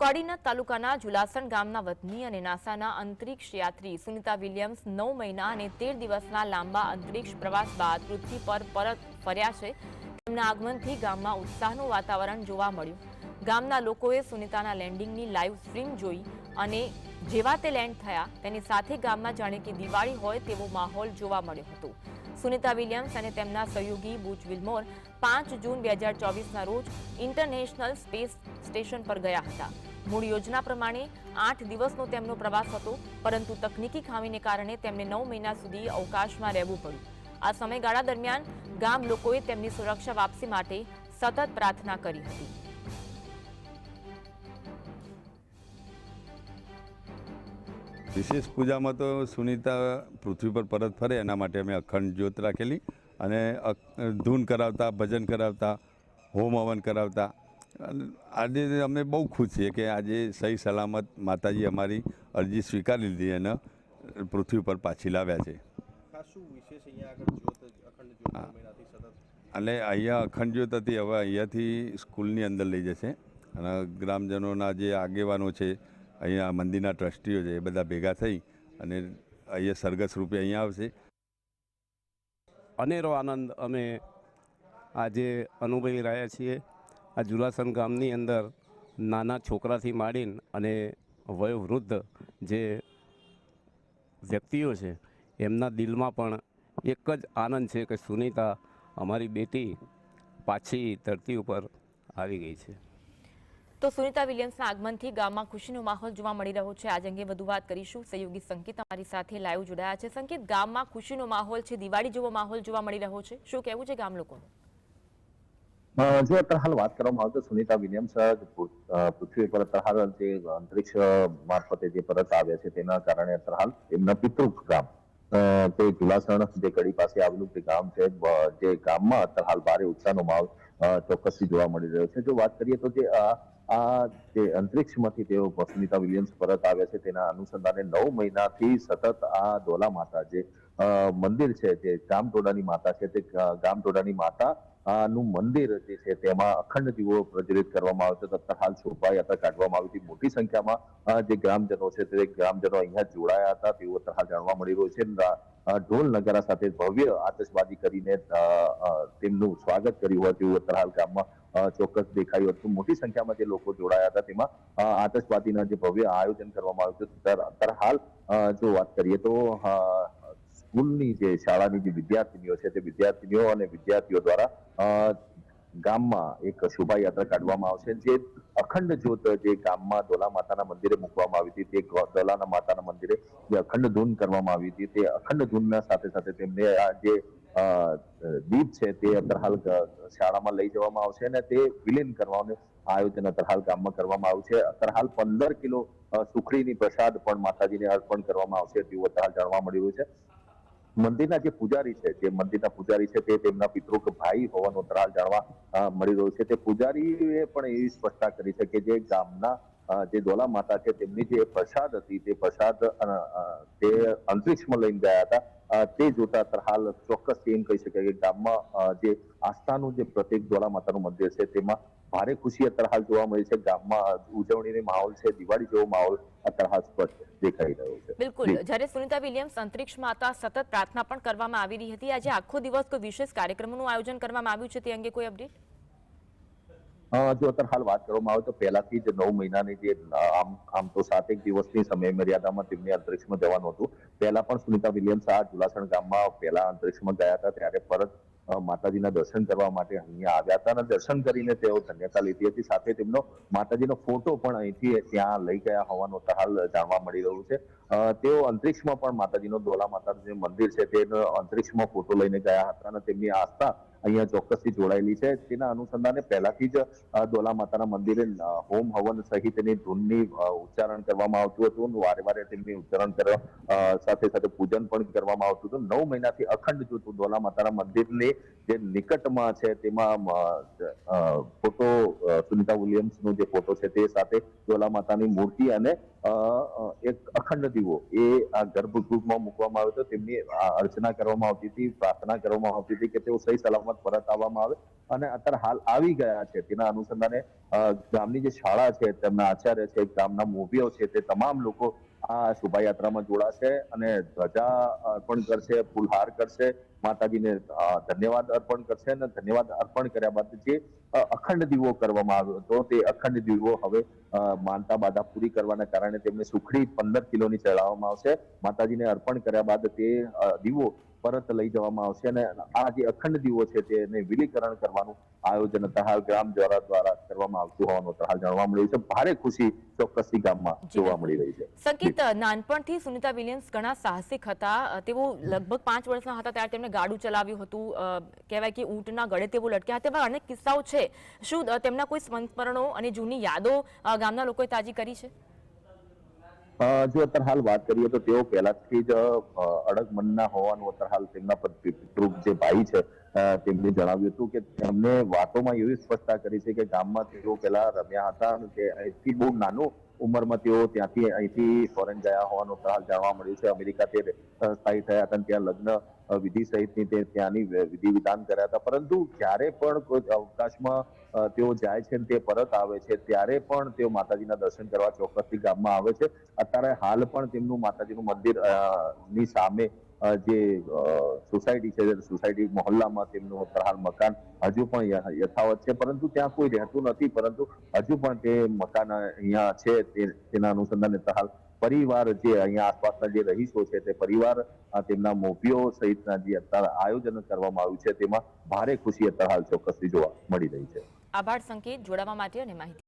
કોડીનાથ તાલુકાના જુલાસણ ગામના વતની અને નાસાના અંતરિક્ષ યાત્રી સુનિતા વિલિયમ્સ નવ મહિના અને તેર દિવસના લાંબા અંતરિક્ષ પ્રવાસ બાદ પૃથ્વી પર પરત ફર્યા છે. તેમના આગમનથી ગામમાં ઉત્સાહનું વાતાવરણ જોવા મળ્યું. ગામના લોકોએ સુનિતાના લેન્ડિંગની લાઈવ સ્ટ્રીમ જોઈ અને જેવા તે લેન્ડ થયા, તેની સાથે ગામમાં જાણે કે દિવાળી હોય તેવો માહોલ જોવા મળ્યો હતો. સુનિતા વિલિયમ્સ અને તેમના સહયોગી બુચ વિલમોર પાંચ જૂન બે હજાર ચોવીસના રોજ ઇન્ટરનેશનલ સ્પેસ સ્ટેશન પર ગયા હતા. મૂળ યોજના પ્રમાણે આઠ દિવસનો તેમનો પ્રવાસ હતો, પરંતુ તકનીકી ખામીને કારણે તેમને નવ મહિના સુધી અવકાશમાં રહેવું પડ્યું. આ સમયગાળા દરમિયાન ગામ લોકોએ તેમની સુરક્ષા વાપસી માટે સતત પ્રાર્થના કરી હતી. વિશેષ પૂજામાં તો સુનિતા પૃથ્વી પર પરત ફરે, એના માટે અમે અખંડ જ્યોત રાખેલી અને ધૂન કરાવતા, ભજન કરાવતા, હોમ હવન કરાવતા આજે અમે બહુ ખુશ છીએ કે આજે સહી સલામત માતાજી અમારી અરજી સ્વીકારી લીધી અને પૃથ્વી પર પાછી લાવ્યા છે. અને અહીંયા અખંડ જ્યોત હતી હવે અહીંયાથી સ્કૂલની અંદર લઈ જશે. અને ગ્રામજનોના જે આગેવાનો છે અહીંયા મંદિરના ટ્રસ્ટીઓ છે એ બધા ભેગા થઈ અને અહીંયા સરઘસ રૂપે અહીંયા આવશે. અનેરો આનંદ અમે આજે અનુભવી રહ્યા છીએ. આ જુલાસન ગામની અંદર નાના છોકરાથી માંડીને અને વયોવૃદ્ધ જે વ્યક્તિઓ છે, એમના દિલમાં પણ એક જ આનંદ છે કે સુનિતા અમારી બેટી પાછી ધરતી ઉપર આવી ગઈ છે. તો સુનિતા વિલિયમ્સના આગમનથી ગામમાં ખુશીનો માહોલ જોવા મળી રહ્યો છે. આજ અંગે વધુ વાત કરીશું. સહયોગી સંકેત અમારી સાથે લાઈવ જોડાયા છે. સંકેત, ગામમાં ખુશીનો માહોલ છે, દિવાળી જેવો માહોલ જોવા મળી રહ્યો છે. શું કહેવું છે ગામ લોકોનું? જો અત્યારે વાત કરવામાં આવે તો સુનિતા વિલિયમ્સ પૃથ્વી પર અત્યારે જે અંતરિક્ષ મારફતે જે પરત આવ્યા છે તેના કારણે અત્યારે એમના પિતૃ ગામ તે જુલાસણ જે કડી પાસે આવેલું તે ગામ છે જે ગામમાં અત્યારે ભારે ઉત્સાહનો માહોલ ચોક્કસથી જોવા મળી રહ્યો છે. જો વાત કરીએ તો જે આ જે અંતરિક્ષમાંથી તેઓ સુનિતા વિલિયમ્સ પરત આવ્યા છે તેના અનુસંધાને નવ મહિનાથી સતત આ ડોલા માતા જે મંદિર છે, જે ગામટોડાની માતા છે તે ગામટોડાની માતા નું મંદિર જે છે તેમાં અખંડ દીવો પ્રજ્વલિત કરવામાં આવ્યો હતો તથા શોભાયાત્રા કાઢવામાં આવી હતી મોટી સંખ્યામાં. જે ગ્રામજનો છે તે ગ્રામજનો અહીંયા જોડાયા હતા. તેઓ અત્યારે જાણવા મળી રહ્યું છે. ઢોલ નગારા સાથે ભવ્ય આતશબાજી કરીને તેમનું સ્વાગત કર્યું હોય તેવું અત્યારે ગામમાં ચોક્કસ દેખાયું હતું. મોટી સંખ્યામાં જે લોકો જોડાયા હતા તેમાં આતશબાજીના જે ભવ્ય આયોજન કરવામાં આવ્યું હતું. અત્યારે હાલ જો વાત કરીએ તો સ્કૂલની જે શાળાની જે વિદ્યાર્થીનીઓ છે તે વિદ્યાર્થીનીઓ અને વિદ્યાર્થીઓ દ્વારા ગામમાં એક શોભાયાત્રા કાઢવામાં આવશે. જે અખંડ જ્યોત જે ગામમાં દોલા માતાના મંદિરે મૂકવામાં આવી હતી, તે દોલાના માતાના મંદિરે જે અખંડ ધૂન કરવામાં આવી હતી, તે અખંડ ધૂનના સાથે સાથે તેમને આ જે દીપ છે તે અત્યારે હાલ શાળામાં લઈ જવામાં આવશે અને તે વિલીન કરવાનું આયોજન અત્યારે હાલ ગામમાં કરવામાં આવ્યું છે. અત્યારે હાલ પંદર કિલો સુખડીની પ્રસાદ પણ માતાજીને અર્પણ કરવામાં આવશે. તેવું અત્યારે જાણવા મળી રહ્યું છે. મંદિરના જે પૂજારી છે, જે મંદિરના પૂજારી છે, તે તેમના પિતૃક ભાઈ હોવાનો ત્રાળ જાણવા મળી રહ્યો છે. તે પૂજારીએ પણ એવી સ્પષ્ટતા કરી છે કે જે ગામના જે ડોલા માતા છે, તેમની જે પ્રસાદ હતી, તે પ્રસાદ તે અંતરિક્ષમાં લઈને ગયા હતા. તે જોતા હાલ ચોક્કસ એમ કહી શકાય કે ગામમાં જે આસ્થાનું જે પ્રતિક ડોલા માતાનું મંદિર છે, તેમાં ભારે ખુશી અત્યારે હાલ જોવા મળી છે. ગામમાં ઉજવણીની માહોલ છે, દિવાળી જેવો માહોલ અત્યારે હાલ સ્પષ્ટ દેખાઈ રહ્યો છે. બિલકુલ. જ્યારે સુનિતા વિલિયમ્સ અંતરિક્ષમાં હતા સતત પ્રાર્થના પણ કરવામાં આવી રહી હતી. આજે આખો દિવસ કોઈ વિશેષ કાર્યક્રમનું આયોજન કરવામાં આવ્યું છે તે અંગે કોઈ અપડેટ જો અત્યારે હાલ વાત કરવામાં આવે તો પહેલાથી જ નવ મહિનાની જે આમ આમ તો સાતેક દિવસની સમય મર્યાદામાં તેમને અંતરિક્ષમાં જવાનું હતું. પહેલા પણ સુનિતા વિલિયમ્સ આ જુલાસણ ગામમાં પહેલા અંતરિક્ષમાં ગયા હતા. ત્યારે પરત માતાજીના દર્શન કરવા માટે અહીંયા આવ્યા હતા અને દર્શન કરીને તેઓ ધન્યતા લીધી હતી. સાથે તેમનો માતાજીનો ફોટો પણ અહીંથી ત્યાં લઈ ગયા હોવાનો તહાલ હાલ જાણવા મળી રહ્યું છે. તેઓ અંતરિક્ષમાં પણ માતાજીનો દોલા માતાનું જે મંદિર છે તેનો અંતરિક્ષમાં ફોટો લઈને ગયા હતા અને તેમની આસ્થા અહીંયા ચોક્કસથી જોડાયેલી છે. તેના અનુસંધાને પહેલાથી જ ડોલા માતાના મંદિરે હોમ હવન સહિતની ધૂનની ઉચ્ચારણ કરવામાં આવતું હતું. વારે વારે તેમની ઉચ્ચારણ કરવા સાથે સાથે પૂજન પણ કરવામાં આવતું હતું. નવ મહિનાથી અખંડ જોતું દોલા માતાના મંદિરની જે નિકટમાં છે તેમાં ફોટો સુનિતા વિલિયમ્સનો જે ફોટો છે તે સાથે જ્વાલા માતાની મૂર્તિ અને એક અખંડ દીવો એ આ ગર્ભગૃહમાં મૂકવામાં આવ્યો હતો. તેમની અર્ચના કરવામાં આવતી હતી, પ્રાર્થના કરવામાં આવતી હતી કે તેઓ સહી સલામત પરત આવવામાં આવે અને અત્યારે હાલ આવી ગયા છે. તેના અનુસંધાને ગામની જે શાળા છે, તેમના આચાર્ય છે, ગામના મોભીઓ છે તે તમામ લોકો આ શોભાયાત્રામાં જોડાશે અને ધ્વજા અર્પણ કરશે, ફૂલહાર કરશે. માતાજીને ધન્યવાદ અર્પણ કરશે અને ધન્યવાદ અર્પણ કર્યા બાદ જે અખંડ દીવો કરવામાં આવ્યો હતો, તે અખંડ દીવો હવે માનતા બાધા પૂરી કરવાના કારણે તેમને સુખડી પંદર કિલોની ચડાવવામાં આવશે. માતાજીને અર્પણ કર્યા બાદ તે દીવો પરત લઈ જવામાં આવશે અને આ જે અખંડ દીવો છે તેને વિલીકરણ કરવાનું આયોજન તહાલ ગ્રામ દ્વારા દ્વારા કરવામાં આવતું હોવાનું તહાલ જાણવા મળ્યું છે. ભારે ખુશી ચોક્કસથી ગામમાં જોવા મળી રહી છે. સંકેત નાનપણથી સુનિતા વિલિયમ્સ ઘણા સાહસિક હતા. તેઓ લગભગ પાંચ વર્ષના હતા ત્યારે તેમણે ગાડું ચલાવ્યું હતું. કહેવાય કે ઊંટના ગળે તેઓ લટક્યા હતા. તેવા અનેક કિસ્સાઓ છે. શું તેમના કોઈ સંસ્મરણો અને જૂની યાદો ગામના લોકોએ તાજી કરી છે? જો અત્યારે હાલ વાત કરીએ તો તેઓ પહેલાથી જ અડગ મનના હોવાનું અત્યારે હાલ તેમના પિતૃપ જે ભાઈ છે તેમને જણાવ્યું હતું કે તેમને વાતોમાં એવી સ્પષ્ટતા કરી છે કે ગામમાં તેઓ પહેલા રમ્યા હતા અને તે અહીંથી બહુ નાનું ઉંમરમાં તેઓ ત્યાંથી અહીંથી ફોરેન ગયા હોવાનું હાલ જાણવા મળ્યું છે. અમેરિકા તે સ્થાયી થયા હતા ત્યાં લગ્ન વિધિ સહિતની તે ત્યાંની વિધિ વિધાન કર્યા હતા. પરંતુ ક્યારે પણ અવકાશમાં તેઓ જાય છે તે પરત આવે છે, ત્યારે પણ તેઓ માતાજીના દર્શન કરવા ચોક્કસથી ગામમાં આવે છે. અત્યારે હાલ પણ તેમનું માતાજીનું મંદિરની સામે જે સોસાયટી છે, સોસાયટી મહોલ્લામાં તેમનું અત્યારે મકાન હજુ પણ યથાવત છે, પરંતુ ત્યાં કોઈ રહેતું નથી, પરંતુ હજુ પણ તે મકાન અહીંયા છે તેના અનુસંધાને હાલ પરિવાર જે અહીંયા આસપાસના જે રહીશો છે, તે પરિવાર તેમના મોભીઓ સહિતના જે અત્યારે આયોજન કરવામાં આવ્યું છે, તેમાં ભારે ખુશી અત્યારે હાલ ચોક્કસથી જોવા મળી રહી છે. આભાર સંકેત જોડાવા માટે અને માહિતી